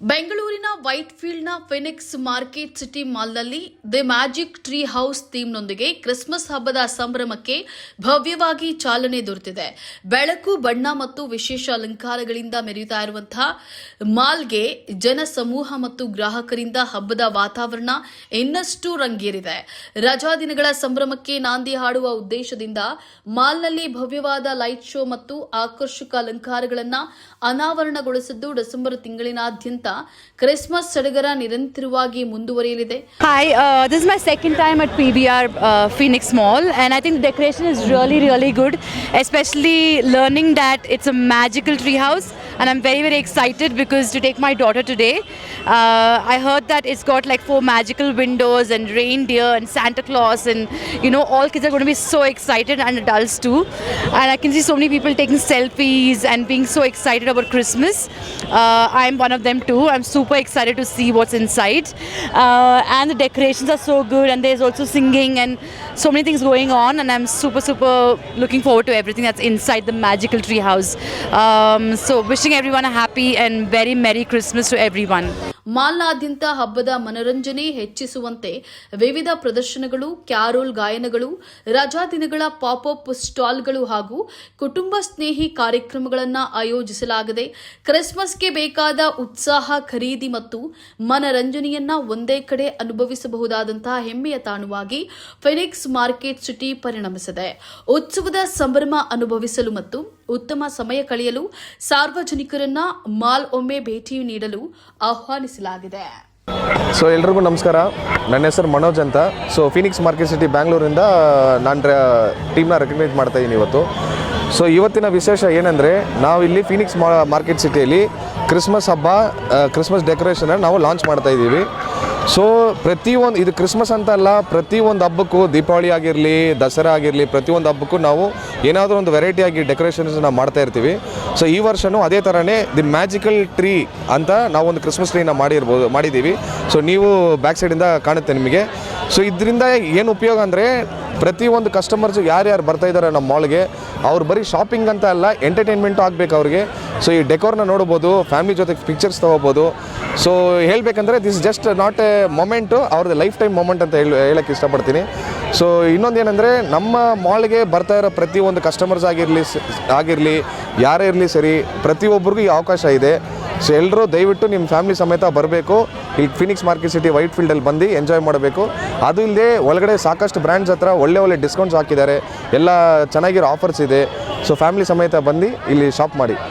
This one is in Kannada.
ಬೆಂಗಳೂರಿನ ವೈಟ್ ಫೀಲ್ಡ್ನ ಫಿನಿಕ್ಸ್ ಮಾರ್ಕೆಟ್ ಸಿಟಿ ಮಾಲ್ನಲ್ಲಿ ದಿ ಮ್ಯಾಜಿಕ್ ಟ್ರೀ ಹೌಸ್ ಥೀಮ್ನೊಂದಿಗೆ ಕ್ರಿಸ್ಮಸ್ ಹಬ್ಬದ ಸಂಭ್ರಮಕ್ಕೆ ಭವ್ಯವಾಗಿ ಚಾಲನೆ ದೊರೆತಿದೆ. ಬೆಳಕು, ಬಣ್ಣ ಮತ್ತು ವಿಶೇಷ ಅಲಂಕಾರಗಳಿಂದ ಮೆರೆಯುತ್ತಾ ಇರುವಂತಹ ಮಾಲ್ಗೆ ಜನಸಮೂಹ ಮತ್ತು ಗ್ರಾಹಕರಿಂದ ಹಬ್ಬದ ವಾತಾವರಣ ಇನ್ನಷ್ಟು ರಂಗೇರಿದೆ. ರಜಾ ದಿನಗಳ ಸಂಭ್ರಮಕ್ಕೆ ನಾಂದಿ ಹಾಡುವ ಉದ್ದೇಶದಿಂದ ಮಾಲ್ನಲ್ಲಿ ಭವ್ಯವಾದ ಲೈಟ್ ಶೋ ಮತ್ತು ಆಕರ್ಷಕ ಅಲಂಕಾರಗಳನ್ನು ಅನಾವರಣಗೊಳಿಸಿದ್ದು ಡಿಸೆಂಬರ್ ತಿಂಗಳಿನಾದ್ಯಂತ ಕ್ರಿಸ್ಮಸ್ ಸಡಗರ ನಿರಂತರವಾಗಿ ಮುಂದುವರಿಯಲಿದೆ hi uh, this is my second time at PVR uh, Phoenix Mall, and I think the decoration is really, really good. Especially learning that it's a magical treehouse, and I'm very, very excited because to take my daughter today, uh, I heard that it's got like four magical windows and reindeer and Santa Claus, and you know all kids are going to be so excited and adults too. And I can see so many people taking selfies and being so excited about Christmas. Uh, I'm one of them too. I'm super excited to see what's inside. Uh, and the decorations are so good, and there's also singing and so many things going on. And I'm super, super looking forward to everything that's inside the magical tree house. Um, so, wishing one happy and very merry Christmas to everyone ಮಾಲ್ನಾದ್ಯಂತ ಹಬ್ಬದ ಮನರಂಜನೆ ಹೆಚ್ಚಿಸುವಂತೆ ವಿವಿಧ ಪ್ರದರ್ಶನಗಳು, ಕ್ಯಾರೋಲ್ ಗಾಯನಗಳು, ರಜಾ ದಿನಗಳ ಪಾಪ್ ಸ್ಟಾಲ್ಗಳು ಹಾಗೂ ಕುಟುಂಬ ಸ್ನೇಹಿ ಕಾರ್ಯಕ್ರಮಗಳನ್ನು ಆಯೋಜಿಸಲಾಗಿದೆ. ಕ್ರಿಸ್ಮಸ್ಗೆ ಬೇಕಾದ ಉತ್ಸಾಹ, ಖರೀದಿ ಮತ್ತು ಮನರಂಜನೆಯನ್ನ ಒಂದೇ ಕಡೆ ಅನುಭವಿಸಬಹುದಾದಂತಹ ಹೆಮ್ಮೆಯ ತಾಣವಾಗಿ ಫೆನಿಕ್ಸ್ ಮಾರ್ಕೆಟ್ ಸಿಟಿ ಪರಿಣಮಿಸಿದೆ. ಉತ್ಸವದ ಸಂಭ್ರಮ ಅನುಭವಿಸಲು ಮತ್ತು ಉತ್ತಮ ಸಮಯ ಕಳೆಯಲು ಸಾರ್ವಜನಿಕರನ್ನ ಮಾಲ್ ಒಮ್ಮೆ ಭೇಟಿ ನೀಡಲು ಆಹ್ವಾನಿಸಲಾಗಿದೆ. ಸೊ ಎಲ್ರಿಗೂ ನಮಸ್ಕಾರ. ನನ್ನ ಹೆಸರು ಮನೋಜ್ ಅಂತ. ಸೊ ಫಿನಿಕ್ಸ್ ಮಾರ್ಕೆಟ್ ಸಿಟಿ ಬ್ಯಾಂಗ್ಳೂರಿಂದ ನಾನು ಟೀಮ್ನ ರೆಕಗ್ನೈಸ್ ಮಾಡ್ತಾ ಇದ್ದೀನಿ ಇವತ್ತು. ಸೊ ಇವತ್ತಿನ ವಿಶೇಷ ಏನಂದರೆ, ನಾವು ಇಲ್ಲಿ ಫಿನಿಕ್ಸ್ ಮಾರ್ಕೆಟ್ ಸಿಟಿಯಲ್ಲಿ ಕ್ರಿಸ್ಮಸ್ ಹಬ್ಬ ಕ್ರಿಸ್ಮಸ್ ಡೆಕೋರೇಷನ್ ನಾವು ಲಾಂಚ್ ಮಾಡ್ತಾ ಇದ್ದೀವಿ ಸೊ ಪ್ರತಿಯೊಂದು ಇದು ಕ್ರಿಸ್ಮಸ್ ಅಂತ ಅಲ್ಲ ಪ್ರತಿಯೊಂದು ಹಬ್ಬಕ್ಕೂ ದೀಪಾವಳಿ ಆಗಿರಲಿ, ದಸರಾ ಆಗಿರಲಿ ಪ್ರತಿಯೊಂದು ಹಬ್ಬಕ್ಕೂ ನಾವು ಏನಾದರೂ ಒಂದು ವೆರೈಟಿ ಆಗಿ ಡೆಕೋರೇಷನ್ಸ್ ನಾವು ಮಾಡ್ತಾ ಇರ್ತೀವಿ. ಸೊ ಈ ವರ್ಷವೂ ಅದೇ ಥರನೇ ದಿ ಮ್ಯಾಜಿಕಲ್ ಟ್ರೀ ಅಂತ ನಾವೊಂದು ಕ್ರಿಸ್ಮಸ್ ಟ್ರೀನ ಮಾಡಿರ್ಬೋದು ಮಾಡಿದ್ದೀವಿ ಸೊ ನೀವು ಬ್ಯಾಕ್ ಸೈಡಿಂದ ಕಾಣುತ್ತೆ ನಿಮಗೆ. ಸೊ ಇದರಿಂದ ಏನು ಉಪಯೋಗ ಅಂದರೆ ಪ್ರತಿಯೊಂದು ಕಸ್ಟಮರ್ಸು ಯಾರ್ಯಾರು ಬರ್ತಾ ಇದ್ದಾರೆ ನಮ್ಮ ಮಾಲ್ಗೆ ಅವ್ರು ಬರೀ ಶಾಪಿಂಗ್ ಅಂತ ಅಲ್ಲ ಎಂಟರ್ಟೈನ್ಮೆಂಟು ಆಗಬೇಕು ಅವ್ರಿಗೆ. ಸೊ ಈ ಡೆಕೋರ್ನ ನೋಡ್ಬೋದು ಫ್ಯಾಮಿಲಿ ಜೊತೆ ಪಿಕ್ಚರ್ಸ್ ತೊಗೋಬೋದು. ಸೊ ಹೇಳಬೇಕಂದ್ರೆ this just not a moment ಅವ್ರದ್ದು ಲೈಫ್ ಟೈಮ್ ಮೊಮೆಂಟ್ ಅಂತ ಹೇಳಿ ಹೇಳಕ್ಕೆ ಇಷ್ಟಪಡ್ತೀನಿ. ಸೊ ಇನ್ನೊಂದು ಏನಂದರೆ, ನಮ್ಮ ಮಾಲ್ಗೆ ಬರ್ತಾ ಇರೋ ಪ್ರತಿಯೊಂದು ಕಸ್ಟಮರ್ಸ್ ಆಗಿರಲಿ ಆಗಿರಲಿ, ಯಾರೇ ಇರಲಿ ಸರಿ ಪ್ರತಿಯೊಬ್ಬರಿಗೂ ಈ ಅವಕಾಶ ಇದೆ. ಸೊ ಎಲ್ಲರೂ ದಯವಿಟ್ಟು ನಿಮ್ಮ ಫ್ಯಾಮಿಲಿ ಸಮೇತ ಬರಬೇಕು. ಈ ಫಿನಿಕ್ಸ್ ಮಾರ್ಕೆಟ್ ಸಿಟಿ ವೈಟ್ ಫೀಲ್ಡಲ್ಲಿ ಬಂದು ಎಂಜಾಯ್ ಮಾಡಬೇಕು. ಅದು ಇಲ್ಲದೆ ಒಳಗಡೆ ಸಾಕಷ್ಟು ಬ್ರ್ಯಾಂಡ್ಸ್ ಹತ್ರ ಒಳ್ಳೆ ಒಳ್ಳೆ ಡಿಸ್ಕೌಂಟ್ಸ್ ಹಾಕಿದ್ದಾರೆ. ಎಲ್ಲ ಚೆನ್ನಾಗಿರೋ ಆಫರ್ಸ್ ಇದೆ. ಸೊ ಫ್ಯಾಮಿಲಿ ಸಮೇತ ಬಂದು ಇಲ್ಲಿ ಶಾಪ್ ಮಾಡಿ.